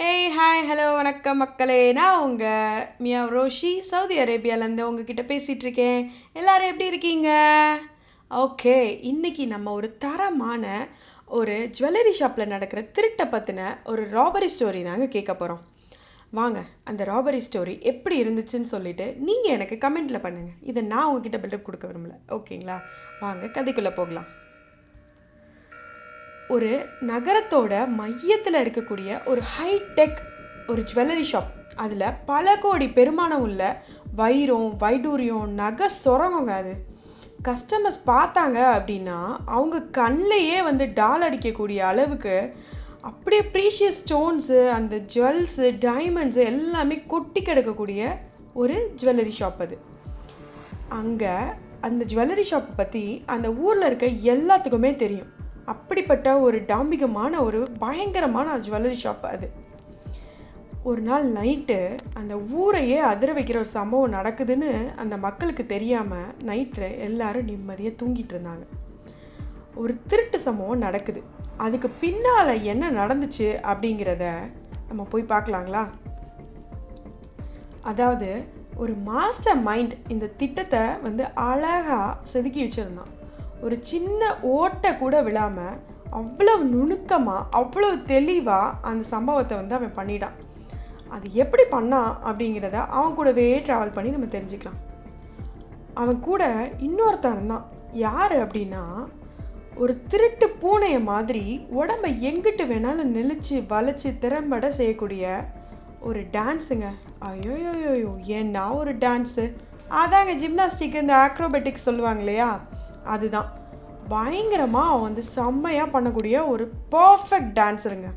Hey hi hello வணக்கம் மக்களே. நான் உங்கள் மியா ரோஷி சவுதி அரேபியாவிலேருந்து உங்ககிட்ட பேசிகிட்ருக்கேன் எல்லோரும் எல்லாரும் எப்படி இருக்கீங்க? ஓகே இன்னைக்கு நம்ம ஒரு தரமான ஒரு ஜுவல்லரி ஷாப்பில் நடக்கிற திருட்டை பற்றின ஒரு ராபரி ஸ்டோரி தாங்க கேட்க போகிறோம் வாங்க அந்த ராபரி ஸ்டோரி எப்படி இருந்துச்சுன்னு சொல்லிவிட்டு நீங்கள் எனக்கு கமெண்ட்டில் பண்ணுங்கள் இதை நான் உங்ககிட்ட பில்டப் கொடுக்க விரும்பல. ஓகேங்களா? வாங்க கதைக்குள்ளே போகலாம். ஒரு நகரத்தோட மையத்தில் இருக்கக்கூடிய ஒரு ஹைடெக் ஒரு ஜுவல்லரி ஷாப் அதில் பல கோடி பெருமானம் உள்ள வைரம் வைடூரியம் நகை சுரங்கங்க அது. கஸ்டமர்ஸ் பார்த்தாங்க அப்படின்னா அவங்க கண்ணிலையே வந்து டால் அடிக்கக்கூடிய அளவுக்கு அப்படியே ப்ரீஷியஸ் ஸ்டோன்ஸு அந்த ஜுவல்ஸு டைமண்ட்ஸு எல்லாமே கொட்டி கிடக்கக்கூடிய ஒரு ஜுவல்லரி ஷாப் அது. அங்கே அந்த ஜுவல்லரி ஷாப்பை பற்றி அந்த ஊரில் இருக்க எல்லாத்துக்குமே தெரியும். அப்படிப்பட்ட ஒரு டாம்பிகமான ஒரு பயங்கரமான ஜுவல்லரி ஷாப் அது. ஒரு நாள் நைட்டு அந்த ஊரையே அதிர வைக்கிற ஒரு சம்பவம் நடக்குதுன்னு அந்த மக்களுக்கு தெரியாமல் நைட்டில் எல்லாரும் நிம்மதியாக தூங்கிட்டு இருந்தாங்க. ஒரு திருட்டு சம்பவம் நடக்குது. அதுக்கு பின்னால் என்ன நடந்துச்சு அப்படிங்கிறத நம்ம போய் பார்க்கலாங்களா? அதாவது ஒரு மாஸ்டர் மைண்ட் இந்த திட்டத்தை வந்து அழகாக செதுக்கி வச்சுருந்தான். ஒரு சின்ன ஓட்டை கூட விழாமல் அவ்வளவு நுணுக்கமாக அவ்வளவு தெளிவாக அந்த சம்பவத்தை வந்து அவன் பண்ணிட்டான். அது எப்படி பண்ணான் அப்படிங்கிறத அவன் கூடவே ட்ராவல் பண்ணி நம்ம தெரிஞ்சுக்கலாம். அவன் கூட இன்னொருத்தன் இருந்தான். யார் அப்படின்னா ஒரு திருட்டு பூனையை மாதிரி உடம்பை எங்கிட்டு வேணாலும் நெளிச்சு வளைச்சு திறம்பட செய்யக்கூடிய ஒரு டான்ஸுங்க ஐயோயோயோ ஏன்னா ஒரு டான்ஸு அதாங்க ஜிம்னாஸ்டிக் இந்த ஆக்ரோபெட்டிக்ஸ் சொல்லுவாங்க இல்லையா? அதுதான். பயங்கரமாக அவன் வந்து செம்மையாக பண்ணக்கூடிய ஒரு பர்ஃபெக்ட் டான்ஸருங்க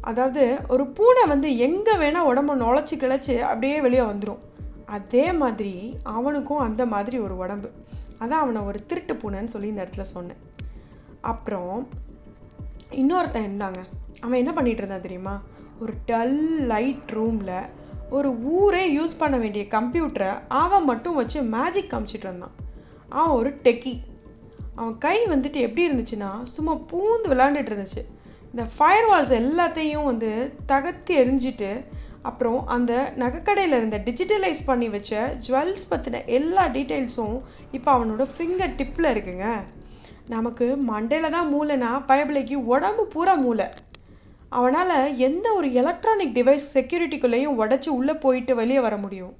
அதாவது ஒரு பூனை வந்து எங்கே வேணால் உடம்ப நுழைச்சி கிளச்சி அப்படியே வெளியே வந்துடும் அதே மாதிரி அவனுக்கும் அந்த மாதிரி ஒரு உடம்பு. அதான் அவனை ஒரு திருட்டு பூனைன்னு சொல்லி இந்த இடத்துல சொன்னேன். அப்புறம் இன்னொருத்தன் இருந்தாங்க. அவன் என்ன பண்ணிகிட்டு இருந்தான் தெரியுமா? ஒரு டல் லைட் ரூமில் ஒரு ஊரே யூஸ் பண்ண வேண்டிய கம்ப்யூட்டரை அவன் மட்டும் வச்சு மேஜிக் காமிச்சிட்டு இருந்தான். அவன் ஒரு டெக்கி அவன் கை வந்துட்டு எப்படி இருந்துச்சுன்னா சும்மா பூந்து விளாண்டுட்டு இருந்துச்சு. இந்த ஃபயர் வால்ஸ் எல்லாத்தையும் வந்து தகர்த்து எரிஞ்சிட்டு அப்புறம் அந்த நகைக்கடையில் இருந்த டிஜிட்டலைஸ் பண்ணி வச்ச ஜுவல்ஸ் பற்றின எல்லா டீட்டெயில்ஸும் இப்போ அவனோட ஃபிங்கர் டிப்பில் இருக்குங்க. நமக்கு மண்டையில் தான் மூளைனா பயபிளைக்கு உடம்பு பூரா மூளை. அவனால் எந்த ஒரு எலக்ட்ரானிக் டிவைஸ் செக்யூரிட்டிக்குள்ளேயும் உடச்சி உள்ளே போயிட்டு வெளியே வர முடியும்.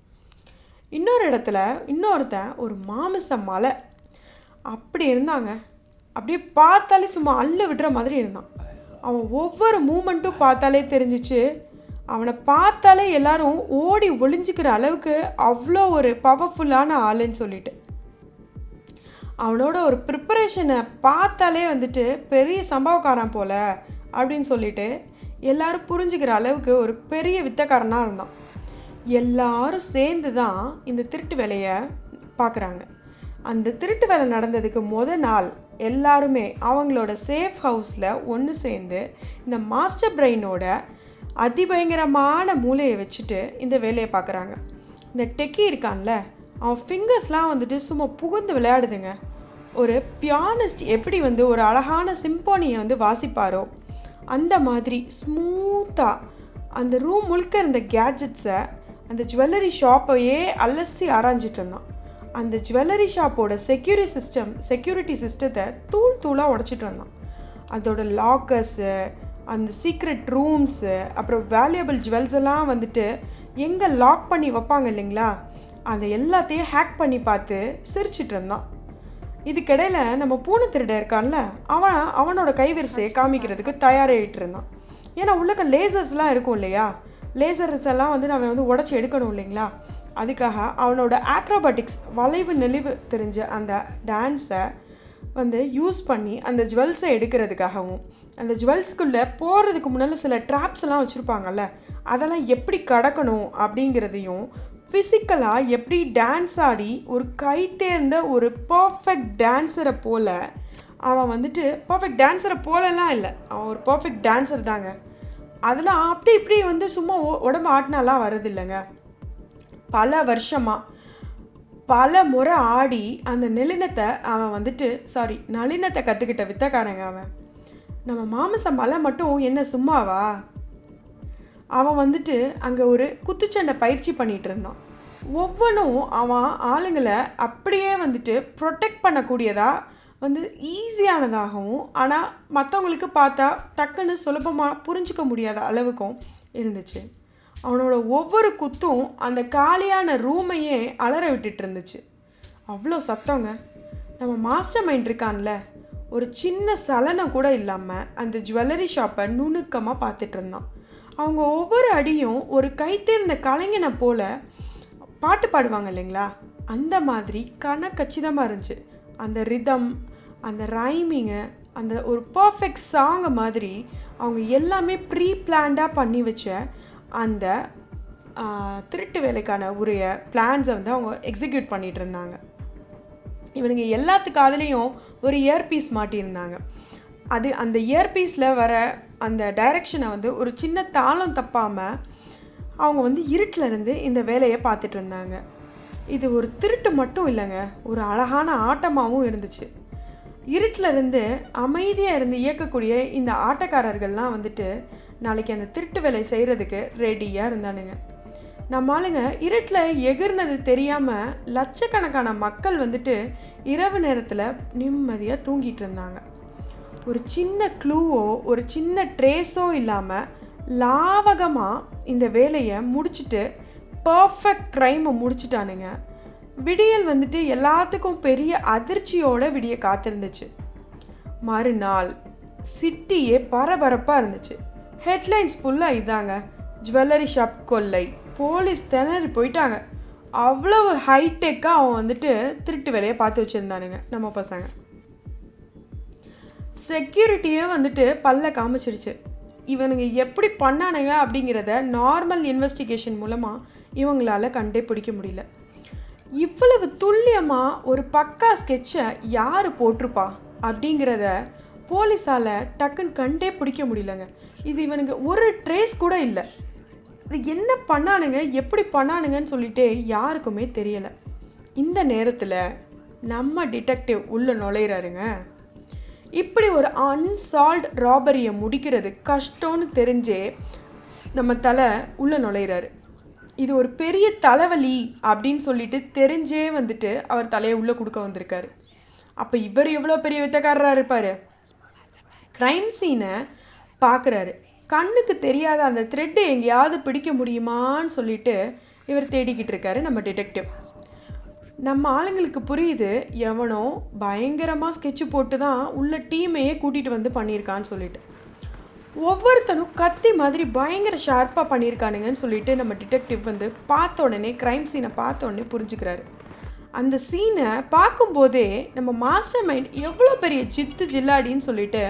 இன்னொரு இடத்துல இன்னொருத்தன் ஒரு மாமிச மலை. அப்படி இருந்தாங்க. அப்படியே பார்த்தாலே சும்மா அள்ளு விடுற மாதிரி இருந்தான். அவன் ஒவ்வொரு மூமெண்ட்டும் பார்த்தாலே தெரிஞ்சிச்சு. அவனை பார்த்தாலே எல்லாரும் ஓடி ஒளிஞ்சிக்கிற அளவுக்கு அவ்வளோ ஒரு பவர்ஃபுல்லான ஆளுன்னு சொல்லிட்டு. அவனோட ஒரு ப்ரிப்பரேஷனை பார்த்தாலே வந்துட்டு பெரிய சம்பவக்காரன் போல அப்படின்னு சொல்லிட்டு எல்லாரும் புரிஞ்சுக்கிற அளவுக்கு ஒரு பெரிய வித்தக்காரனாக இருந்தான். எல்லாரும் சேர்ந்து தான் இந்த திருட்டு வேலையை பார்க்குறாங்க. அந்த திருட்டு வேலை நடந்ததுக்கு முத நாள் எல்லாருமே அவங்களோட சேஃப் ஹவுஸில் ஒன்று சேர்ந்து இந்த மாஸ்டர் பிரெயினோட அதிபயங்கரமான மூளையை வச்சுட்டு இந்த வேலையை பார்க்குறாங்க. இந்த டெக்கி இருக்கான்ல அவன் ஃபிங்கர்ஸ்லாம் வந்துட்டு சும்மா புகுந்து விளையாடுதுங்க. ஒரு பியானிஸ்ட் எப்படி வந்து ஒரு அழகான சிம்போனியை வந்து வாசிப்பாரோ அந்த மாதிரி ஸ்மூத்தாக அந்த ரூம் முழுக்க இருந்த கேட்ஜெட்ஸை அந்த ஜுவல்லரி ஷாப்பையே அலசி ஆராய்ஞ்சிட்டு இருந்தான். அந்த ஜுவல்லரி ஷாப்போட செக்யூரி சிஸ்டம் செக்யூரிட்டி சிஸ்டத்தை தூள் தூளாக உடச்சிட்டு வந்தான். அதோட லாக்கர்ஸு அந்த சீக்ரெட் ரூம்ஸு அப்புறம் வேல்யூபிள் ஜுவல்ஸ் எல்லாம் வந்துட்டு எங்கே லாக் பண்ணி வைப்பாங்க இல்லைங்களா? அதை எல்லாத்தையும் ஹேக் பண்ணி பார்த்து சிரிச்சிட்டு இருந்தான். இதுக்கிடையில் நம்ம பூனை திருட இருக்கான்ல அவன் அவனோட கைவரிசையை காமிக்கிறதுக்கு தயாராகிட்டு இருந்தான். ஏன்னா உள்ளக்க லேசர்ஸ்லாம் இருக்கும் இல்லையா? லேசர்ஸ் எல்லாம் வந்து நம்ம வந்து உடச்சி எடுக்கணும் இல்லைங்களா? அதுக்காக அவனோட ஆக்ரோபாட்டிக்ஸ் வளைவு நெளிவு தெரிஞ்ச அந்த டான்ஸை வந்து யூஸ் பண்ணி அந்த ஜுவல்ஸை எடுக்கிறதுக்காகவும் அந்த ஜுவல்ஸ்குள்ளே போகிறதுக்கு முன்னால் சில ட்ராப்ஸ் எல்லாம் வச்சுருப்பாங்கல்ல அதெல்லாம் எப்படி கடக்கணும் அப்படிங்கிறதையும் ஃபிசிக்கலாக எப்படி டான்ஸ் ஆடி ஒரு கை தேர்ந்த ஒரு பர்ஃபெக்ட் டான்ஸரை போல் அவன் வந்துட்டு பர்ஃபெக்ட் டான்ஸரை போலலாம் இல்லை அவன் ஒரு பர்ஃபெக்ட் டான்ஸர் தாங்க. அதெல்லாம் அப்படி இப்படி வந்து சும்மா உடம்பு ஆட்டினாலாம் வரதில்லைங்க பல வருஷமாக பல முறை ஆடி அந்த நெளினத்தை அவன் வந்துட்டு சாரி நளினத்தை கற்றுக்கிட்ட வித்தக்காரங்க அவன். நம்ம மாமச மலை மட்டும் என்ன சும்மாவா? அவன் வந்துட்டு அங்கே ஒரு குத்துச்சண்டை பயிற்சி பண்ணிகிட்டு இருந்தான். ஒவ்வொன்றும் அவன் ஆளுங்களை அப்படியே வந்துட்டு ப்ரொடெக்ட் பண்ணக்கூடியதாக வந்து ஈஸியானதாகவும் ஆனால் மற்றவங்களுக்கு பார்த்தா டக்குன்னு சுலபமாக புரிஞ்சிக்க முடியாத அளவுக்கும் இருந்துச்சு. அவனோட ஒவ்வொரு குத்தும் அந்த காலியான ரூமையே அலற விட்டுட்டு இருந்துச்சு. அவ்வளோ சத்தங்க. நம்ம மாஸ்டர் மைண்ட் இருக்கான்ல. ஒரு சின்ன சலனம் கூட இல்லாமல் அந்த ஜுவல்லரி ஷாப்பை நுணுக்கமாக பார்த்துட்டு இருந்தான். அவங்க ஒவ்வொரு அடியும் ஒரு கைத்தேர்ந்த கலைஞனை போல பாட்டு பாடுவாங்க இல்லைங்களா? அந்த மாதிரி கன கச்சிதமாக இருந்துச்சு. அந்த ரிதம் அந்த ரைமிங்கு அந்த ஒரு பர்ஃபெக்ட் சாங்கு மாதிரி அவங்க எல்லாமே ப்ரீ பிளான்டாக பண்ணி வச்ச அந்த திருட்டு வேலைக்கான உரிய பிளான்ஸை வந்து அவங்க எக்ஸிக்யூட் பண்ணிட்டு இருந்தாங்க. இவனுங்க எல்லாத்து காதுலேயும் ஒரு இயர்பீஸ் மாட்டியிருந்தாங்க. அது அந்த இயர்பீஸில் வர அந்த டைரக்ஷனை வந்து ஒரு சின்ன தாளம் தப்பாமல் அவங்க வந்து இருட்டில் இருந்து இந்த வேலையை பார்த்துட்டு இருந்தாங்க. இது ஒரு திருட்டு மட்டும் இல்லைங்க ஒரு அழகான ஆட்டமாகவும் இருந்துச்சு. இருட்டில் இருந்து அமைதியாக இருந்து இயக்கக்கூடிய இந்த ஆட்டக்காரர்கள்லாம் வந்துட்டு நாளைக்கு அந்த திருட்டு வேலை செய்கிறதுக்கு ரெடியாக இருந்தானுங்க. நம்ம ஆளுங்க இருட்டில் எகிர்னது தெரியாமல் லட்சக்கணக்கான மக்கள் வந்துட்டு இரவு நேரத்தில் நிம்மதியாக தூங்கிட்டு இருந்தாங்க. ஒரு சின்ன க்ளூவோ ஒரு சின்ன ட்ரேஸோ இல்லாமல் லாவகமாக இந்த வேலையை முடிச்சுட்டு பர்ஃபெக்ட் க்ரைமை முடிச்சிட்டானுங்க. விடியல் வந்துட்டு எல்லாத்துக்கும் பெரிய அதிர்ச்சியோட விடிய காத்திருந்துச்சு. மறுநாள் சிட்டியே பரபரப்பாக இருந்துச்சு. ஹெட்லைன்ஸ் ஃபுல்லாக இதாங்க. ஜுவல்லரி ஷாப் கொள்ளை. போலீஸ் திணறி போயிட்டாங்க. அவ்வளவு ஹைடெக்காக அவன் வந்துட்டு திருட்டு வேலையை பார்த்து வச்சுருந்தானுங்க நம்ம பசங்க. செக்யூரிட்டியே வந்துட்டு பல்ல காமிச்சிருச்சு. இவனுங்க எப்படி பண்ணானுங்க அப்படிங்கிறத நார்மல் இன்வெஸ்டிகேஷன் மூலமாக இவங்களால கண்டே பிடிக்க முடியல. இவ்வளவு துல்லியமாக ஒரு பக்கா ஸ்கெட்சை யார் போட்டிருப்பா அப்படிங்கிறத போலீஸால் டக்குன்னு கண்டே பிடிக்க முடியலங்க. இது இவனுங்க ஒரு ட்ரேஸ் கூட இல்லை. இது என்ன பண்ணானுங்க எப்படி பண்ணானுங்கன்னு சொல்லிட்டு யாருக்குமே தெரியலை. இந்த நேரத்தில் நம்ம டிடெக்டிவ் உள்ளே நுழையிறாருங்க. இப்படி ஒரு அன்சால்வ்ட் ராபரியை முடிக்கிறது கஷ்டம்னு தெரிஞ்சே நம்ம தலை உள்ளே நுழையிறாரு. இது ஒரு பெரிய தலைவலி அப்படின்னு சொல்லிட்டு தெரிஞ்சே வந்துட்டு அவர் தலையை உள்ளே கொடுக்க வந்திருக்காரு. அப்போ இவர் எவ்வளோ பெரிய வித்தக்காரராக இருப்பார்? க்ரைம் சீனை பார்க்குறாரு கண்ணுக்கு தெரியாத அந்த த்ரெட்டு எங்கேயாவது பிடிக்க முடியுமான்னு சொல்லிட்டு இவர் தேடிக்கிட்டு இருக்காரு நம்ம டிடெக்டிவ் நம்ம ஆளுங்களுக்கு புரியுது எவனோ பயங்கரமாக ஸ்கெட்சு போட்டு தான் உள்ள டீமையே கூட்டிகிட்டு வந்து பண்ணியிருக்கான்னு சொல்லிட்டு. ஒவ்வொருத்தனும் கத்தி மாதிரி பயங்கர ஷார்ப்பாக பண்ணியிருக்கானுங்கன்னு சொல்லிட்டு நம்ம டிடெக்டிவ் வந்து பார்த்த உடனே க்ரைம் சீனை பார்த்த உடனே புரிஞ்சுக்கிறாரு. அந்த சீனை பார்க்கும்போதே நம்ம மாஸ்டர் மைண்ட் எவ்வளோ பெரிய சித்து ஜில்லாடின்னு சொல்லிட்டு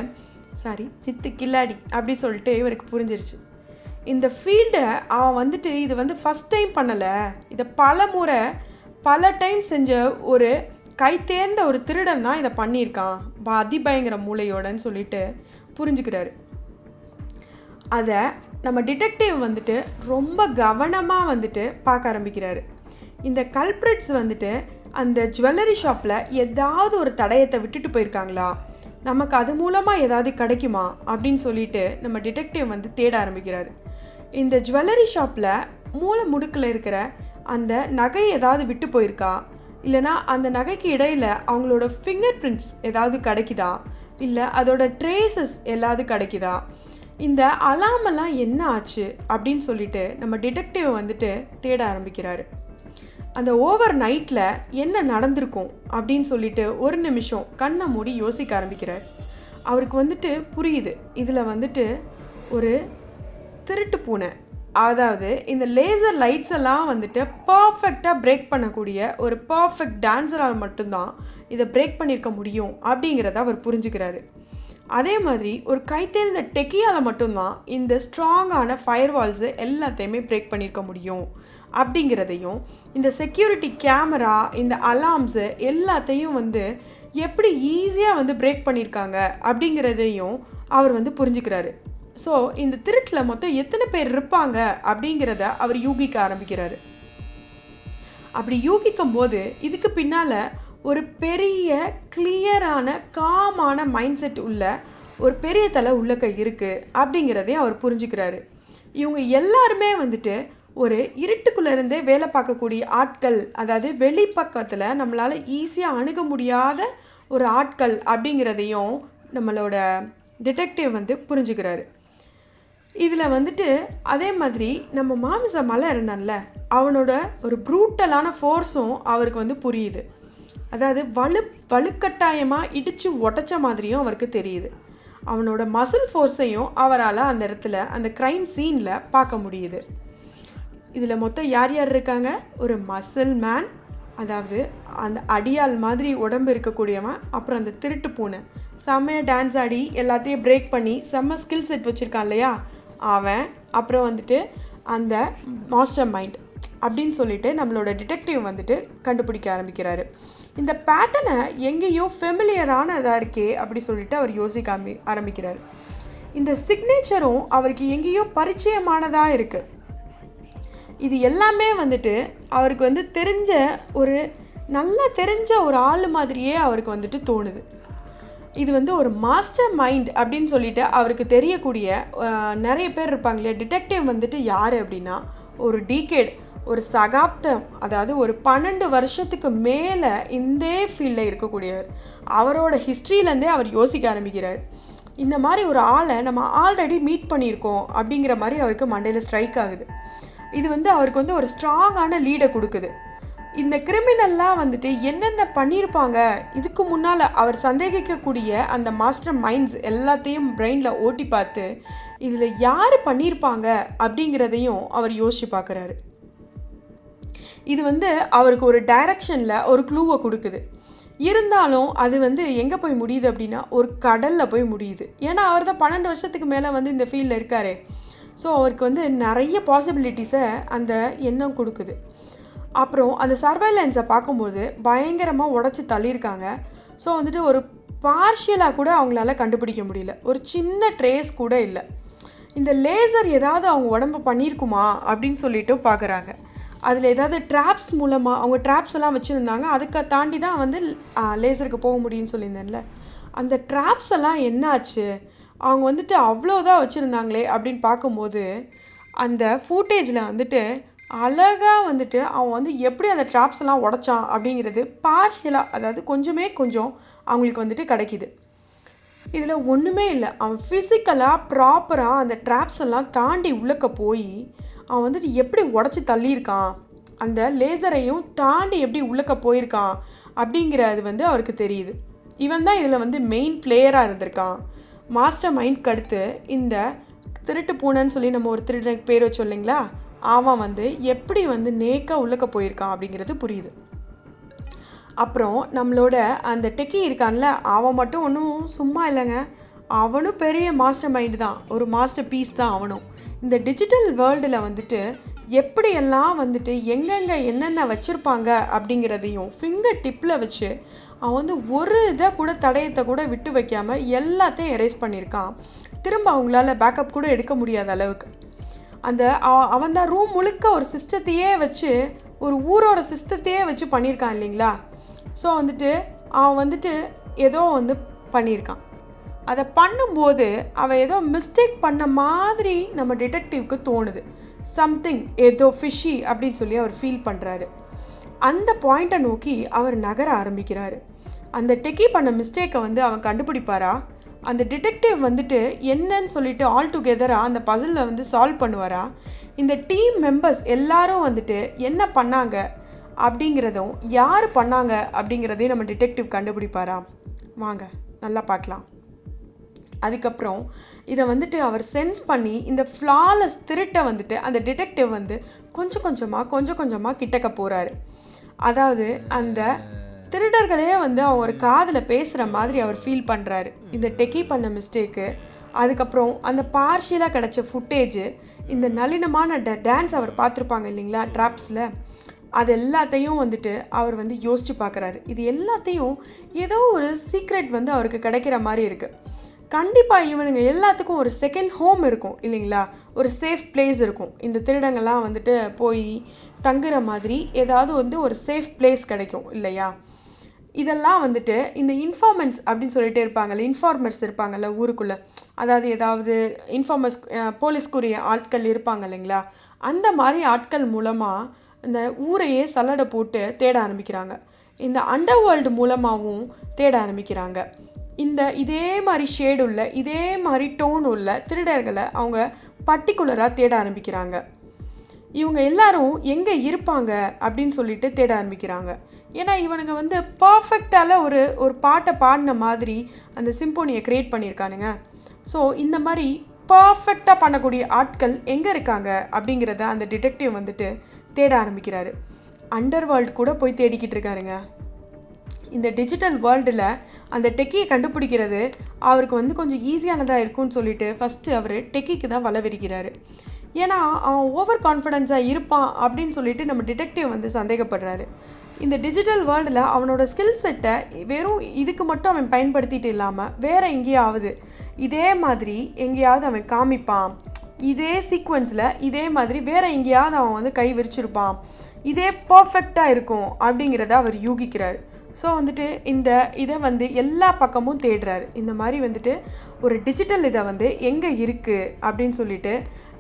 சாரி சித்து கில்லாடி அப்படி சொல்லிட்டு இவருக்கு புரிஞ்சிருச்சு. இந்த ஃபீல்டை அவன் வந்துட்டு இது வந்து ஃபஸ்ட் டைம் பண்ணலை. இதை பல முறை பல டைம் செஞ்ச ஒரு கை தேர்ந்த ஒரு திருடன் தான் இதை பண்ணியிருக்கான். அதிபயங்கர மூளையோடன்னு சொல்லிட்டு புரிஞ்சுக்கிறாரு. அதை நம்ம டிடெக்டிவ் வந்துட்டு ரொம்ப கவனமாக வந்துட்டு பார்க்க ஆரம்பிக்கிறாரு. இந்த கல்ப்ரிட்ஸ் வந்துட்டு அந்த ஜுவல்லரி ஷாப்பில் ஏதாவது ஒரு தடயத்தை விட்டுட்டு போயிருக்காங்களா? நமக்கு அது மூலமாக ஏதாவது கிடைக்குமா அப்படின்னு சொல்லிட்டு நம்ம டிடெக்டிவ் வந்து தேட ஆரம்பிக்கிறாரு. இந்த ஜுவல்லரி ஷாப்பில் மூளை முடுக்கில் இருக்கிற அந்த நகை ஏதாவது விட்டு போயிருக்கா? இல்லைனா அந்த நகைக்கு இடையில் அவங்களோட ஃபிங்கர் பிரிண்ட்ஸ் ஏதாவது கிடைக்குதா? இல்லை அதோட ட்ரேசஸ் ஏதாவது கிடைக்குதா? இந்த அலாமெல்லாம் என்ன ஆச்சு அப்படின்னு சொல்லிட்டு நம்ம டிடெக்டிவ் வந்துட்டு தேட ஆரம்பிக்கிறாரு. அந்த ஓவர் நைட்டில் என்ன நடந்திருக்கும் அப்படின்னு சொல்லிட்டு ஒரு நிமிஷம் கண்ணை மூடி யோசிக்க ஆரம்பிக்கிறார். அவருக்கு வந்துட்டு புரியுது. இதில் வந்துட்டு ஒரு திருட்டு பூனை அதாவது இந்த லேசர் லைட்ஸ் எல்லாம் வந்துட்டு பர்ஃபெக்டாக பிரேக் பண்ணக்கூடிய ஒரு பர்ஃபெக்ட் டான்ஸரால் மட்டும்தான் இதை பிரேக் பண்ணியிருக்க முடியும் அப்படிங்கிறத அவர் புரிஞ்சுக்கிறாரு. அதே மாதிரி ஒரு கைத்தேர்ந்த டெக்கியால் மட்டும்தான் இந்த ஸ்ட்ராங்கான ஃபயர் வால்ஸு எல்லாத்தையுமே பிரேக் பண்ணியிருக்க முடியும். அப்படிங்கிறதையும் இந்த செக்யூரிட்டி கேமரா இந்த அலார்ம்ஸு எல்லாத்தையும் வந்து எப்படி ஈஸியாக வந்து பிரேக் பண்ணியிருக்காங்க அப்படிங்கிறதையும் அவர் வந்து புரிஞ்சுக்கிறாரு. ஸோ இந்த திருட்டில் மொத்தம் எத்தனை பேர் இருப்பாங்க அப்படிங்கிறத அவர் யூகிக்க ஆரம்பிக்கிறாரு. அப்படி யூகிக்கும் போது இதுக்கு பின்னால் ஒரு பெரிய கிளியரான காமான மைண்ட் செட் உள்ள ஒரு பெரிய தலை உள்ளக்க இருக்குது அப்படிங்கிறதையும் அவர் புரிஞ்சுக்கிறாரு. இவங்க எல்லாருமே வந்துட்டு ஒரு இருட்டுக்குள்ளேருந்தே வேலை பார்க்கக்கூடிய ஆட்கள் அதாவது வெளிப்பக்கத்தில் நம்மளால் ஈஸியாக அணுக முடியாத ஒரு ஆட்கள் அப்படிங்கிறதையும் நம்மளோட டிடெக்டிவ் வந்து புரிஞ்சுக்கிறாரு. இதில் வந்துட்டு அதே மாதிரி நம்ம மாமிச மலை இருந்தான்ல அவனோட ஒரு ப்ரூட்டலான ஃபோர்ஸும் அவருக்கு வந்து புரியுது. அதாவது வலு வலுக்கட்டாயமாக இடித்து உடச்ச மாதிரியும் அவருக்கு தெரியுது. அவனோட மசில் ஃபோர்ஸையும் அவரால் அந்த இடத்துல அந்த க்ரைம் சீனில் பார்க்க முடியுது. இதில் மொத்தம் யார் யார் இருக்காங்க? ஒரு மசில் மேன் அதாவது அந்த அடியால் மாதிரி உடம்பு இருக்கக்கூடியவன் அப்புறம் அந்த திருட்டு பூனை. செம்மையாக டான்ஸ் ஆடி எல்லாத்தையும் பிரேக் பண்ணி செம்ம ஸ்கில் செட் வச்சுருக்கான் இல்லையா? அவன் அப்புறம் வந்துட்டு அந்த மாஸ்டர் மைண்ட் அப்படின்னு சொல்லிட்டு நம்மளோட டிடெக்டிவ் வந்துட்டு கண்டுபிடிக்க ஆரம்பிக்கிறாரு. இந்த பேட்டர்னை எங்கேயோ ஃபெமிலியரானதாக இருக்கே அப்படி சொல்லிட்டு அவர் யோசிக்க ஆரம்பி இந்த சிக்னேச்சரும் அவருக்கு எங்கேயோ பரிச்சயமானதாக இருக்குது இது எல்லாமே வந்துட்டு அவருக்கு வந்து தெரிஞ்ச ஒரு நல்லா தெரிஞ்ச ஒரு ஆள் மாதிரியே அவருக்கு வந்துட்டு தோணுது. இது வந்து ஒரு மாஸ்டர் மைண்ட் அப்படின்னு சொல்லிட்டு அவருக்கு தெரியக்கூடிய நிறைய பேர் இருப்பாங்க இல்லையா? டிடெக்டிவ் வந்துட்டு யார் அப்படின்னா ஒரு டீகேட் ஒரு சகாப்தம் அதாவது ஒரு பன்னெண்டு வருஷத்துக்கு மேலே இந்த ஃபீல்டில் இருக்கக்கூடியவர். அவரோட ஹிஸ்ட்ரியிலேருந்தே அவர் யோசிக்க ஆரம்பிக்கிறார். இந்த மாதிரி ஒரு ஆளை நம்ம ஆல்ரெடி மீட் பண்ணியிருக்கோம் அப்படிங்கிற மாதிரி அவருக்கு மண்டையில் ஸ்ட்ரைக் ஆகுது. இது வந்து அவருக்கு வந்து ஒரு ஸ்ட்ராங்கான லீடை கொடுக்குது. இந்த கிரிமினல்லாம் வந்துட்டு என்னென்ன பண்ணியிருப்பாங்க இதுக்கு முன்னால் அவர் சந்தேகிக்கக்கூடிய அந்த மாஸ்டர் மைண்ட்ஸ் எல்லாத்தையும் பிரெயினில் ஓட்டி பார்த்து இதில் யார் பண்ணியிருப்பாங்க அப்படிங்கிறதையும் அவர் யோசிச்சு பார்க்குறாரு. இது வந்து அவருக்கு ஒரு டைரக்ஷனில் ஒரு க்ளூவை கொடுக்குது. இருந்தாலும் அது வந்து எங்கே போய் முடியுது அப்படின்னா ஒரு கடலில் போய் முடியுது. ஏன்னா அவர் தான் பன்னெண்டு வருஷத்துக்கு மேலே வந்து இந்த ஃபீல்டில் இருக்கார். ஸோ அவருக்கு வந்து நிறைய பாசிபிலிட்டிஸை அந்த எண்ணம் கொடுக்குது. அப்புறம் அந்த சர்வைலன்ஸை பார்க்கும்போது பயங்கரமாக உடச்சி தள்ளியிருக்காங்க. ஸோ வந்துட்டு ஒரு பார்ஷியலாக கூட அவங்களால கண்டுபிடிக்க முடியல. ஒரு சின்ன ட்ரேஸ் கூட இல்லை. இந்த லேசர் ஏதாவது அவங்க உடம்ப பண்ணியிருக்குமா அப்படின்னு சொல்லிட்டு பார்க்குறாங்க. அதில் ஏதாவது ட்ராப்ஸ் மூலமாக அவங்க ட்ராப்ஸ் எல்லாம் வச்சுருந்தாங்க. அதுக்கு தாண்டி தான் வந்து லேசருக்கு போக முடியும்னு சொல்லியிருந்தேன்ல. அந்த ட்ராப்ஸ் எல்லாம் என்னாச்சு? அவங்க வந்துட்டு அவ்வளோதான் வச்சுருந்தாங்களே அப்படின்னு பார்க்கும்போது அந்த ஃபூட்டேஜில் வந்துட்டு அழகாக வந்துட்டு அவன் வந்து எப்படி அந்த ட்ராப்ஸ் எல்லாம் உடைச்சான் அப்படிங்கிறது பார்ஷியலாக அதாவது கொஞ்சமே கொஞ்சம் அவங்களுக்கு வந்துட்டு கிடைக்கிது. இதில் ஒன்றுமே இல்லை. அவன் ஃபிசிக்கலாக ப்ராப்பராக அந்த ட்ராப்ஸ் எல்லாம் தாண்டி உள்ளக்க போய் அவன் வந்துட்டு எப்படி உடச்சி தள்ளியிருக்கான் அந்த லேசரையும் தாண்டி எப்படி உள்ளக்க போயிருக்கான் அப்படிங்கிறது வந்து அவருக்கு தெரியுது. இவன் தான் இதில் வந்து மெயின் பிளேயராக இருந்திருக்கான். மாஸ்டர் மைண்ட்க்கு அடுத்து இந்த திருட்டு பூனைன்னு சொல்லி நம்ம ஒரு திருடனுக்கு பேர் வச்சோம் இல்லைங்களா? அவன் வந்து எப்படி வந்து நேக்காக உள்ளக்க போயிருக்கான் அப்படிங்கிறது புரியுது. அப்புறம் நம்மளோட அந்த டெக்கி இருக்கான்ல அவன் மட்டும் ஒன்றும் சும்மா இல்லைங்க. அவனும் பெரிய மாஸ்டர் மைண்டு தான். ஒரு மாஸ்டர் பீஸ் தான் அவனும். இந்த டிஜிட்டல் வேர்ல்டில் வந்துட்டு எப்படியெல்லாம் வந்துட்டு எங்கெங்கே என்னென்ன வச்சுருப்பாங்க அப்படிங்கிறதையும் ஃபிங்கர் டிப்பில் வச்சு அவன் வந்து ஒரு இதை கூட தடயத்தை கூட விட்டு வைக்காமல் எல்லாத்தையும் எரேஸ் பண்ணியிருக்கான். திரும்ப அவங்களால பேக்கப் கூட எடுக்க முடியாத அளவுக்கு. அந்த அவன் தான் ரூம் முழுக்க ஒரு சிஸ்டத்தையே வச்சு ஒரு ஊரோட சிஸ்டத்தையே வச்சு பண்ணியிருக்கான் இல்லைங்களா? ஸோ வந்துட்டு அவன் வந்துட்டு ஏதோ வந்து பண்ணியிருக்கான். அதை பண்ணும்போது அவன் ஏதோ மிஸ்டேக் பண்ண மாதிரி நம்ம டிடெக்டிவ்க்கு தோணுது. சம்திங் ஏதோ ஃபிஷி அப்படின்னு சொல்லி அவர் ஃபீல் பண்ணுறாரு அந்த பாயிண்ட்டை நோக்கி அவர் நகர ஆரம்பிக்கிறார். அந்த டெக்கி பண்ண மிஸ்டேக்கை வந்து அவன் கண்டுபிடிப்பாரா? அந்த டிடெக்டிவ் வந்துட்டு என்னன்னு சொல்லிட்டு ஆல் டுகெதராக அந்த பசிலில் வந்து சால்வ் பண்ணுவாரா? இந்த டீம் மெம்பர்ஸ் எல்லாரும் வந்துட்டு என்ன பண்ணாங்க அப்படிங்கிறதும் யார் பண்ணாங்க அப்படிங்கிறதையும் நம்ம டிடெக்டிவ் கண்டுபிடிப்பாரா? வாங்க நல்லா பார்க்கலாம். அதுக்கப்புறம் இதை வந்துட்டு அவர் சென்ஸ் பண்ணி இந்த ஃப்ளாலஸ் திருட்டை வந்துட்டு அந்த டிடெக்டிவ் வந்து கொஞ்சம் கொஞ்சமாக கொஞ்சம் கொஞ்சமாக கிட்டக்க போகிறாரு அதாவது அந்த திருடர்களே வந்து அவங்க ஒரு காதில் பேசுகிற மாதிரி அவர் ஃபீல் பண்ணுறாரு இந்த டெக்கி பண்ண மிஸ்டேக்கு அதுக்கப்புறம் அந்த பார்ஷியலாக கிடச்ச ஃபுட்டேஜு இந்த நளினமான ட டான்ஸ் அவர் பார்த்துருப்பாங்க இல்லைங்களா ட்ராப்ஸில் அது எல்லாத்தையும் வந்துட்டு அவர் வந்து யோசித்து பார்க்குறாரு. இது எல்லாத்தையும் ஏதோ ஒரு சீக்ரெட் வந்து அவருக்கு கிடைக்கிற மாதிரி இருக்குது கண்டிப்பாக இவனுங்க எல்லாத்துக்கும் ஒரு செகண்ட் ஹோம் இருக்கும் இல்லைங்களா? ஒரு சேஃப் பிளேஸ் இருக்கும். இந்த திருடங்கள்லாம் வந்துட்டு போய் தங்குற மாதிரி ஏதாவது வந்து ஒரு சேஃப் பிளேஸ் கிடைக்கும் இல்லையா? இதெல்லாம் வந்துட்டு இந்த இன்ஃபார்மன்ஸ் அப்படின்னு சொல்லிட்டு இருப்பாங்கல்ல இன்ஃபார்மர்ஸ் இருப்பாங்கல்ல ஊருக்குள்ளே. அதாவது ஏதாவது இன்ஃபார்மர்ஸ் போலீஸ்க்குரிய ஆட்கள் இருப்பாங்க இல்லைங்களா? அந்த மாதிரி ஆட்கள் மூலமாக இந்த ஊரையே சல்லடை போட்டு தேட ஆரம்பிக்கிறாங்க. இந்த அண்டர் வேர்ல்டு மூலமாகவும் தேட ஆரம்பிக்கிறாங்க. இந்த இதே மாதிரி ஷேடு உள்ள இதே மாதிரி டோன் உள்ள திருடர்களை அவங்க பர்டிகுலராக தேட ஆரம்பிக்கிறாங்க. இவங்க எல்லாரும் எங்கே இருப்பாங்க அப்படின்னு சொல்லிட்டு தேட ஆரம்பிக்கிறாங்க. ஏன்னா இவனுங்க வந்து பர்ஃபெக்டால ஒரு ஒரு பாட்டை பாடின மாதிரி அந்த சிம்போனியை க்ரியேட் பண்ணியிருக்கானுங்க. ஸோ இந்த மாதிரி பர்ஃபெக்டாக பண்ணக்கூடிய ஆட்கள் எங்கே இருக்காங்க அப்படிங்கிறத அந்த டிடெக்டிவ் வந்துட்டு தேட ஆரம்பிக்கிறாரு. அண்டர் வேர்ல்டு கூட போய் தேடிக்கிட்டு இருக்காருங்க. இந்த டிஜிட்டல் வேர்ல்டில் அந்த டெக்கியை கண்டுபிடிக்கிறது அவருக்கு வந்து கொஞ்சம் ஈஸியானதாக இருக்கும்னு சொல்லிட்டு ஃபஸ்ட்டு அவர் டெக்கிக்கு தான் வலை ஏன்னா அவன் ஓவர் கான்ஃபிடென்ஸாக இருப்பான் அப்படின்னு சொல்லிட்டு நம்ம டிடெக்டிவ் வந்து சந்தேகப்படுறாரு. இந்த டிஜிட்டல் வேர்ல்டில் அவனோட ஸ்கில் செட்டை வெறும் இதுக்கு மட்டும் அவன் பயன்படுத்திட்டு இல்லாமல் வேறு எங்கேயாவது இதே மாதிரி எங்கேயாவது அவன் காமிப்பான். இதே சீக்வன்ஸில் இதே மாதிரி வேறு எங்கேயாவது அவன் வந்து கை விரிச்சிருப்பான். இதே பர்ஃபெக்டாக இருக்கும் அப்படிங்கிறத அவர் யூகிக்கிறார். ஸோ வந்துட்டு இந்த இதை வந்து எல்லா பக்கமும் தேடுறாரு. இந்த மாதிரி வந்துட்டு ஒரு டிஜிட்டல் இதை வந்து எங்கே இருக்குது அப்படின்னு சொல்லிட்டு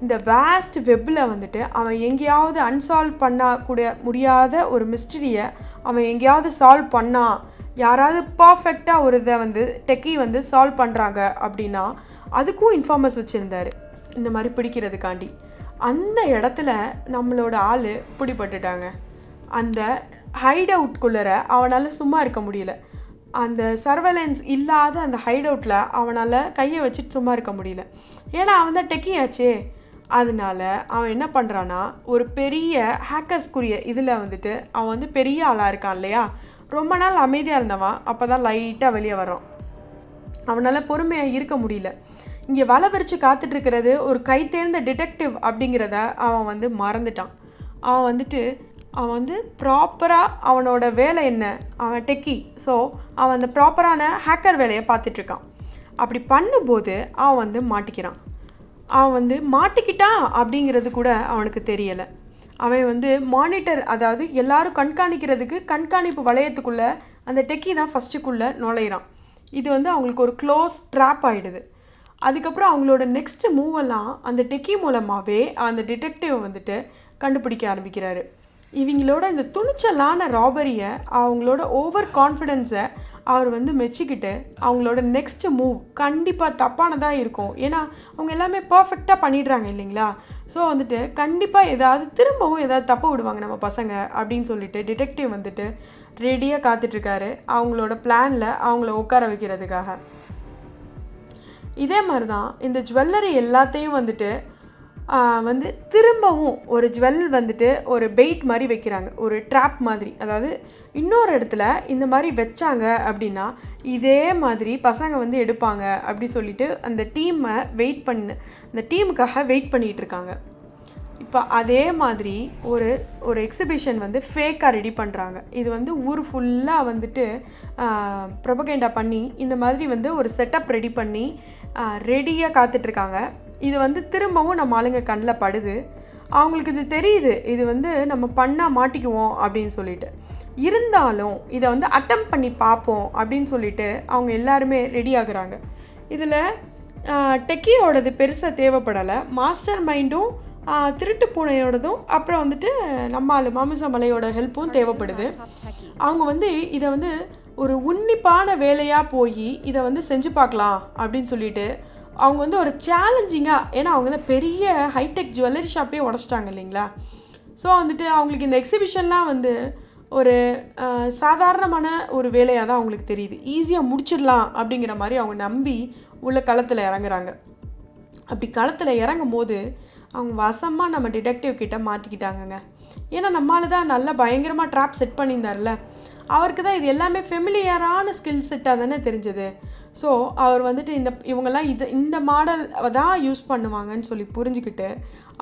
இந்த வேஸ்ட் வெப்பில் வந்துட்டு அவன் எங்கேயாவது அன்சால்வ் பண்ணக்கூடிய முடியாத ஒரு மிஸ்டரியை அவன் எங்கேயாவது சால்வ் பண்ணா யாராவது பர்ஃபெக்டாக ஒரு இதை வந்து டெக்கி வந்து சால்வ் பண்ணுறாங்க அப்படின்னா அதுக்கும் இன்ஃபார்மர்ஸ் வச்சுருந்தாரு. இந்த மாதிரி பிடிக்கிறதுக்காண்டி. அந்த இடத்துல நம்மளோட ஆள் பிடிபட்டுட்டாங்க. அந்த ஹைட் அவுட்குள்ளர அவனால் சும்மா இருக்க முடியல. அந்த சர்வலன்ஸ் இல்லாத அந்த ஹைட் அவுட்டில் அவனால் கையை வச்சுட்டு சும்மா இருக்க முடியல. ஏன்னா அவன் தான் டெக்கியாச்சே அதனால அவன் என்ன பண்ணுறான்னா ஒரு பெரிய ஹேக்கர்ஸ்க்குரிய இதில் வந்துட்டு அவன் வந்து பெரிய ஆளாக இருக்கான் இல்லையா? ரொம்ப நாள் அமைதியாக இருந்தவன் அப்போ தான் லைட்டாக வெளியே வரான் அவனால் பொறுமையாக இருக்க முடியல. இங்கே வலை விரித்து காத்துட்ருக்கிறது ஒரு கை தேர்ந்த டிடெக்டிவ் அப்படிங்கிறத அவன் வந்து மறந்துட்டான். அவன் வந்துட்டு அவன் வந்து ப்ராப்பராக அவனோட வேலை என்ன? அவன் டெக்கி ஸோ அவன் அந்த ப்ராப்பரான ஹேக்கர் வேலையை பார்த்துட்ருக்கான் அப்படி பண்ணும்போது அவன் வந்து மாட்டிக்கிறான். அவன் வந்து மாட்டிக்கிட்டான் அப்படிங்கிறது கூட அவனுக்கு தெரியலை. அவன் வந்து மானிட்டர் அதாவது எல்லாரும் கண்காணிக்கிறதுக்கு கண்காணிப்பு வளையத்துக்குள்ளே அந்த டெக்கி தான் ஃபஸ்ட்டுக்குள்ளே நுழையிறான். இது வந்து அவங்களுக்கு ஒரு க்ளோஸ் ட்ராப் ஆகிடுது அதுக்கப்புறம் அவங்களோட நெக்ஸ்ட் மூவெல்லாம் அந்த டெக்கி மூலமாகவே அந்த டிடெக்டிவ் வந்துட்டு கண்டுபிடிக்க ஆரம்பிக்கிறாரு. இவங்களோட இந்த துணிச்சலான ராபரியை அவங்களோட ஓவர் கான்ஃபிடென்ஸை அவர் வந்து மெச்சிக்கிட்டு அவங்களோட நெக்ஸ்ட் மூவ் கண்டிப்பாக தப்பானதாக இருக்கும். ஏன்னா அவங்க எல்லாமே பர்ஃபெக்டாக பண்ணிடுறாங்க இல்லைங்களா? ஸோ வந்துட்டு கண்டிப்பாக ஏதாவது திரும்பவும் ஏதாவது தப்பு விடுவாங்க நம்ம பசங்க அப்படின்னு சொல்லிட்டு டிடெக்டிவ் வந்துட்டு ரெடியாக காத்துட்ருக்காரு அவங்களோட பிளானில் அவங்கள உட்கார வைக்கிறதுக்காக. இதே மாதிரி தான் இந்த ஜுவல்லரி எல்லாத்தையும் வந்துட்டு வந்து திரும்பவும் ஒரு ஜுவல் வந்துட்டு ஒரு பெயிட் மாதிரி வைக்கிறாங்க. ஒரு ட்ராப் மாதிரி. அதாவது இன்னொரு இடத்துல இந்த மாதிரி வச்சாங்க அப்படின்னா இதே மாதிரி பசங்க வந்து எடுப்பாங்க அப்படி சொல்லிட்டு அந்த டீமை வெயிட் பண்ணு அந்த டீமுக்காக வெயிட் பண்ணிகிட்டு இருக்காங்க. இப்போ அதே மாதிரி ஒரு ஒரு எக்ஸிபிஷன் வந்து ஃபேக்காக ரெடி பண்ணுறாங்க இது வந்து ஊர் ஃபுல்லாக வந்துட்டு ப்ரொபகேண்டா பண்ணி இந்த மாதிரி வந்து ஒரு செட்டப் ரெடி பண்ணி ரெடியாக காத்துட்ருக்காங்க இது வந்து திரும்பவும் நம்ம ஆளுங்க கண்ணில் படுது. அவங்களுக்கு இது தெரியுது இது வந்து நம்ம பண்ணால் மாட்டிக்குவோம் அப்படின்னு சொல்லிட்டு. இருந்தாலும் இதை வந்து அட்டம் பண்ணி பார்ப்போம் அப்படின்னு சொல்லிட்டு அவங்க எல்லாருமே ரெடி ஆகுறாங்க. இதில் டெக்கியோடது பெருசாக தேவைப்படலை. மாஸ்டர் மைண்டும் திருட்டு பூனையோடதும் அப்புறம் வந்துட்டு நம்ம மாமிசமலையோட ஹெல்ப்பும் தேவைப்படுது. அவங்க வந்து இதை வந்து ஒரு உன்னிப்பான வேலையாக போய் இதை வந்து செஞ்சு பார்க்கலாம் அப்படின்னு சொல்லிட்டு அவங்க வந்து ஒரு சேலஞ்சிங்காக ஏன்னா அவங்க வந்து பெரிய ஹைடெக் ஜுவல்லரி ஷாப்பே உடச்சிட்டாங்க இல்லைங்களா? ஸோ வந்துட்டு அவங்களுக்கு இந்த எக்ஸிபிஷன்லாம் வந்து ஒரு சாதாரணமான ஒரு வேலையாக தான் அவங்களுக்கு தெரியுது. ஈஸியாக முடிச்சிடலாம் அப்படிங்கிற மாதிரி அவங்க நம்பி உள்ள களத்தில் இறங்குறாங்க. அப்படி களத்தில் இறங்கும் போது அவங்க வசமாக நம்ம டிடெக்டிவ் கிட்ட மாட்டிக்கிட்டாங்கங்க. ஏன்னா நம்மால் தான் நல்லா பயங்கரமாக ட்ராப் செட் பண்ணியிருந்தார்ல. அவருக்கு தான் இது எல்லாமே ஃபெமிலியரான ஸ்கில் செட்டாக தானே தெரிஞ்சது. ஸோ அவர் வந்துட்டு இந்த இவங்கெல்லாம் இது இந்த மாடல் தான் யூஸ் பண்ணுவாங்கன்னு சொல்லி புரிஞ்சுக்கிட்டு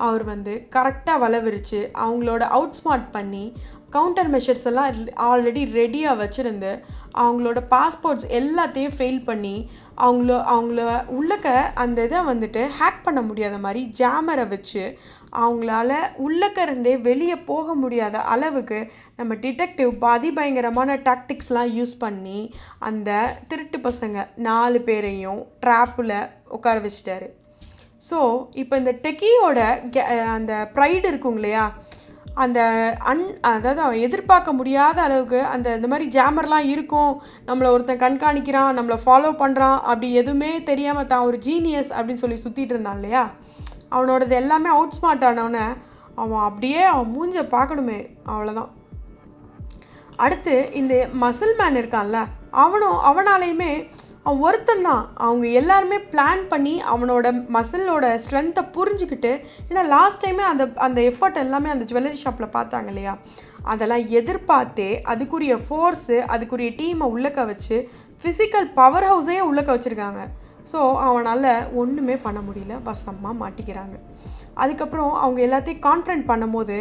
அவர் வந்து கரெக்டாக வளவிரித்து அவங்களோட அவுட் ஸ்மார்ட் பண்ணி கவுண்டர் மெஷர்ஸ் எல்லாம் ஆல்ரெடி ரெடியாக வச்சுருந்து அவங்களோட பாஸ்போர்ட்ஸ் எல்லாத்தையும் ஃபெயில் பண்ணி அவங்கள அவங்கள உள்ளக்க அந்த இதை வந்துட்டு ஹேக் பண்ண முடியாத மாதிரி ஜாமரை வச்சு அவங்களால உள்ளக்க இருந்தே வெளியே போக முடியாத அளவுக்கு நம்ம டிடெக்டிவ் அதிபயங்கரமான டாக்டிக்ஸ்லாம் யூஸ் பண்ணி அந்த திருட்டு பசங்க நாலு பேரையும் ட்ராப்பில் உட்கார வச்சிட்டாரு. ஸோ இப்போ இந்த டெக்கியோட கே- அந்த ப்ரைடு இருக்கும் இல்லையா? அந்த அன் அதாவது அவன் எதிர்பார்க்க முடியாத அளவுக்கு அந்த இந்த மாதிரி ஜாமர்லாம் இருக்கும். நம்மளை ஒருத்தன் கண்காணிக்கிறான் நம்மளை ஃபாலோ பண்ணுறான் அப்படி எதுவுமே தெரியாமல் தான் ஒரு ஜீனியஸ் அப்படின்னு சொல்லி சுற்றிட்டு இருந்தான் இல்லையா? அவனோடது எல்லாமே அவுட் ஸ்மார்ட் ஆனவனே அவன் அப்படியே அவன் மூஞ்ச பார்க்கணுமே அவ்வளோதான் அடுத்து இந்த மசில் மேன் இருக்கான்ல அவனும் அவனாலையுமே அவன் ஒருத்தன் தான். அவங்க எல்லாருமே பிளான் பண்ணி அவனோட மசிலோட ஸ்ட்ரென்த்தை புரிஞ்சுக்கிட்டு ஏன்னா லாஸ்ட் டைமே அந்த அந்த எஃபர்ட் எல்லாமே அந்த ஜுவல்லரி ஷாப்பில் பார்த்தாங்க இல்லையா? அதெல்லாம் எதிர்பார்த்தே அதுக்குரிய ஃபோர்ஸு அதுக்குரிய டீமை உள்ளக்க வச்சு ஃபிசிக்கல் பவர் ஹவுஸையே உள்ளக்க வச்சுருக்காங்க. ஸோ அவனால் ஒன்றுமே பண்ண முடியல. வசமாக மாட்டிக்கிறாங்க. அதுக்கப்புறம் அவங்க எல்லாத்தையும் கான்ஃபரண்ட் பண்ணும்போது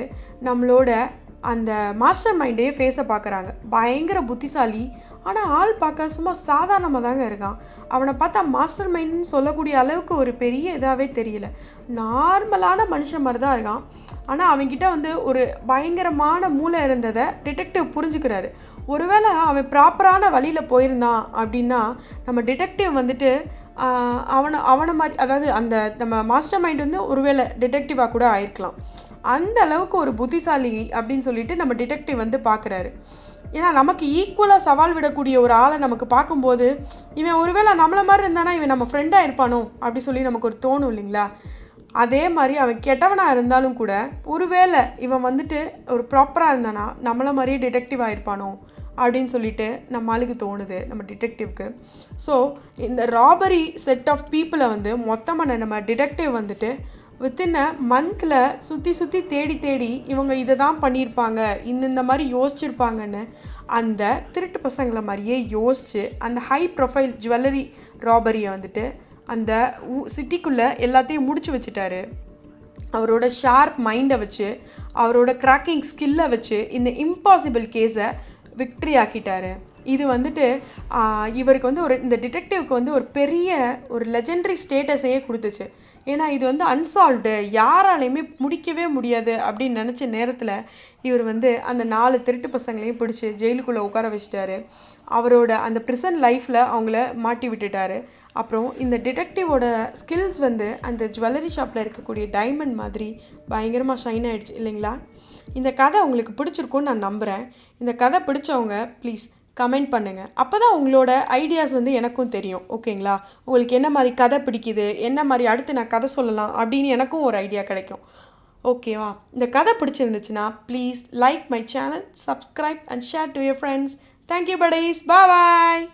நம்மளோட அந்த மாஸ்டர் மைண்டே ஃபேஸை பார்க்குறாங்க. பயங்கர புத்திசாலி. ஆனால் ஆள் பார்க்க சும்மா சாதாரணமாக தாங்க இருக்கான். அவனை பார்த்தா மாஸ்டர் மைண்ட்னு சொல்லக்கூடிய அளவுக்கு ஒரு பெரிய இதாகவே தெரியல. நார்மலான மனுஷன் மாதிரி தான் இருக்கான். ஆனால் அவன்கிட்ட வந்து ஒரு பயங்கரமான மூளை இருந்ததை டிடெக்டிவ் புரிஞ்சுக்கிறாரு. ஒருவேளை அவன் ப்ராப்பரான வழியில் போயிருந்தான் அப்படின்னா நம்ம டிடெக்டிவ் வந்துட்டு அவனை அவனை மாதிரி அதாவது அந்த நம்ம மாஸ்டர் மைண்ட் வந்து ஒருவேளை டிடெக்டிவாக கூட ஆயிருக்கலாம். அந்த அளவுக்கு ஒரு புத்திசாலி அப்படின்னு சொல்லிட்டு நம்ம டிடெக்டிவ் வந்து பார்க்குறாரு. ஏன்னா நமக்கு ஈக்குவலாக சவால் விடக்கூடிய ஒரு ஆளை நமக்கு பார்க்கும்போது இவன் ஒருவேளை நம்மள மாதிரி இருந்தானா இவன் நம்ம ஃப்ரெண்டாக இருப்பானோ அப்படி சொல்லி நமக்கு ஒரு தோணும் இல்லைங்களா? அதே மாதிரி அவன் கெட்டவனாக இருந்தாலும் கூட ஒருவேளை இவன் வந்துட்டு ஒரு ப்ராப்பராக இருந்தானா நம்மள மாதிரியே டிடெக்டிவ் ஆகிருப்பானோ அப்படின்னு சொல்லிட்டு நம்ம ஆளுக்கு தோணுது நம்ம டிடெக்டிவ்க்கு ஸோ இந்த ராபரி செட் ஆஃப் பீப்புளை வந்து மொத்தமாக நம்ம டிடெக்டிவ் வந்துட்டு வித்தின் அ மந்தில் சுற்றி சுற்றி தேடி தேடி இவங்க இதை தான் பண்ணியிருப்பாங்க. இந்த மாதிரி யோசிச்சிருப்பாங்கன்னு அந்த திருட்டு பசங்களை மாதிரியே யோசித்து அந்த ஹை ப்ரொஃபைல் ஜுவல்லரி ராபரியை வந்துட்டு அந்த சிட்டிக்குள்ளே எல்லாத்தையும் முடிச்சு வச்சுட்டாரு. அவரோட ஷார்ப் மைண்டை வச்சு அவரோட கிராக்கிங் ஸ்கில்லை வச்சு இந்த இம்பாசிபிள் கேஸை விக்ட்ரி ஆக்கிட்டாரு. இது வந்துட்டு இவருக்கு வந்து ஒரு இந்த டிடெக்டிவ்க்கு வந்து ஒரு பெரிய ஒரு லெஜெண்டரி ஸ்டேட்டஸையே கொடுத்துச்சு. ஏன்னா இது வந்து அன்சால்வ்டு யாராலையுமே முடிக்கவே முடியாது அப்படின்னு நினச்ச நேரத்தில் இவர் வந்து அந்த நாலு திருட்டு பசங்களையும் பிடிச்சி ஜெயிலுக்குள்ளே உட்கார வச்சிட்டாரு. அவரோட அந்த ப்ரிசன் லைஃப்பில் அவங்கள மாட்டி விட்டுட்டாரு. அப்புறம் இந்த டிடெக்டிவோட ஸ்கில்ஸ் வந்து அந்த ஜுவல்லரி ஷாப்பில் இருக்கக்கூடிய டைமண்ட் மாதிரி பயங்கரமாக ஷைன் ஆகிடுச்சு இல்லைங்களா? இந்த கதை உங்களுக்கு பிடிச்சிருக்கும்னு நான் நம்புகிறேன் இந்த கதை பிடிச்சவங்க ப்ளீஸ் கமெண்ட் பண்ணுங்கள் அப்போ தான் உங்களோட ஐடியாஸ் வந்து எனக்கும் தெரியும். ஓகேங்களா? உங்களுக்கு என்ன மாதிரி கதை பிடிக்குது? என்ன மாதிரி அடுத்து நான் கதை சொல்லலாம்? அப்படின்னு எனக்கும் ஒரு ஐடியா கிடைக்கும். ஓகேவா இந்த கதை பிடிச்சிருந்துச்சுன்னா please like my channel subscribe and share to your friends thank you buddies bye